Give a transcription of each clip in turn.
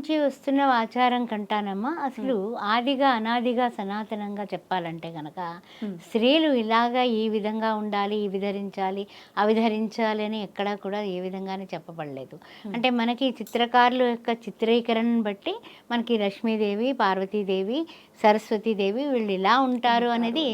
నుంచి వస్తున్న ఆచారం కంటానమ్మా. అసలు ఆదిగా అనాదిగా సనాతనంగా చెప్పాలంటే గనక స్త్రీలు ఇలాగా ఈ విధంగా ఉండాలి ఇవి ధరించాలి అవి ధరించాలి అని ఎక్కడా కూడా ఏ విధంగానే చెప్పబడలేదు. అంటే మనకి చిత్రకారుల యొక్క చిత్రీకరణను బట్టి మనకి లక్ష్మీదేవి పార్వతీదేవి సరస్వతీదేవి వీళ్ళు ఇలా ఉంటారు అనేది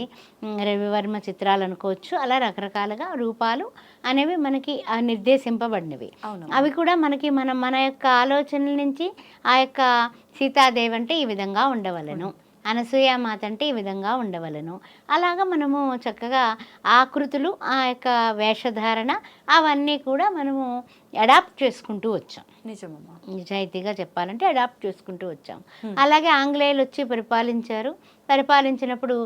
రవివర్మ చిత్రాలు అనుకోవచ్చు. అలా రకరకాలుగా రూపాలు అనేవి మనకి నిర్దేశింపబడినవి. అవును. అవి కూడా మనకి మన మన యొక్క ఆలోచనల నుంచి ఆ యొక్క సీతాదేవి అంటే ఈ విధంగా ఉండవలను. అనసూయమాత అంటే ఈ విధంగా ఉండవలను. అలాగా మనము చక్కగా ఆకృతులు ఆ యొక్క వేషధారణ అవన్నీ కూడా మనము అడాప్ట్ చేసుకుంటూ వచ్చాం. నిజమమ్మా. నిజాయితీగా చెప్పాలంటే అడాప్ట్ చేసుకుంటూ వచ్చాం. అలాగే ఆంగ్లేయులు వచ్చి పరిపాలించారు. పరిపాలించినప్పుడు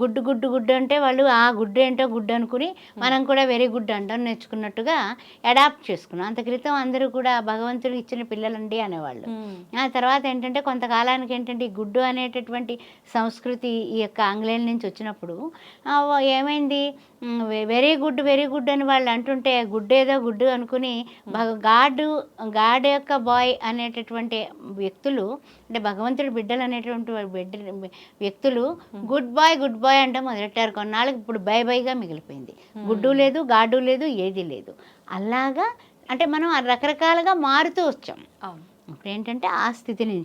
గుడ్డు గుడ్డు గుడ్డు అంటే వాళ్ళు ఆ గుడ్డు ఏంటో గుడ్డు అనుకుని మనం కూడా వెరీ గుడ్ అంటాం నేర్చుకున్నట్టుగా అడాప్ట్ చేసుకున్నాం. అంత క్రితం అందరూ కూడా భగవంతుడు ఇచ్చిన పిల్లలండి అనేవాళ్ళు. ఆ తర్వాత ఏంటంటే కొంతకాలానికి ఏంటంటే ఈ గుడ్డు అనేటటువంటి సంస్కృతి ఈ యొక్క ఆంగ్లేయుల నుంచి వచ్చినప్పుడు ఏమైంది? వెరీ గుడ్ వెరీ గుడ్ అని వాళ్ళు అంటుంటే గుడ్డు ఏదో గుడ్డు అనుకుని గాడు గాడ్ యొక్క బాయ్ అనేటటువంటి వ్యక్తులు అంటే భగవంతుడి బిడ్డలు అనేటువంటి బిడ్డ వ్యక్తులు గుడ్ బాయ్ గుడ్ బాయ్ అంటే మొదలెట్టారు. కొన్నాళ్ళకి ఇప్పుడు బై బైగా మిగిలిపోయింది. గుడ్డు లేదు గాడు లేదు ఏది లేదు. అలాగా అంటే మనం రకరకాలుగా మారుతూ వచ్చాం. ఇప్పుడు ఏంటంటే ఆ స్థితి నుంచి.